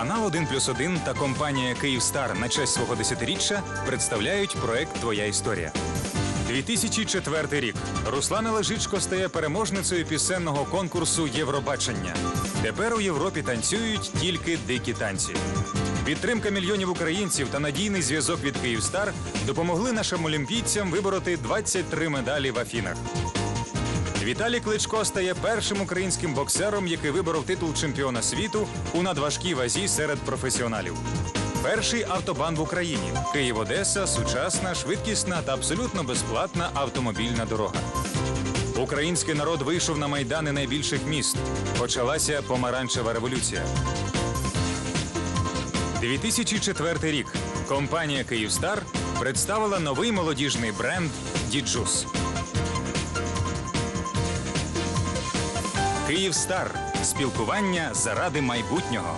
Канал 1 плюс 1 та компанія Київстар на честь свого десятиріччя представляють проект Твоя історія. 2004 рік. Руслана Лежичко стає переможницею пісенного конкурсу Євробачення. Тепер у Європі танцюють тільки дикі танці. Підтримка мільйонів українців та надійний зв'язок від Київстар допомогли нашим олімпійцям вибороти 23 медалі в Афінах. Віталій Кличко стає першим українським боксером, який виборов титул чемпіона світу у надважкій вазі серед професіоналів. Перший автобан в Україні Київ-Одеса, сучасна, швидкісна та абсолютно безплатна автомобільна дорога. Український народ вийшов на майдани найбільших міст. Почалася помаранчева революція. 2004 рік. Компанія Київстар представила новий молодіжний бренд Діджус. Київстар спілкування заради майбутнього.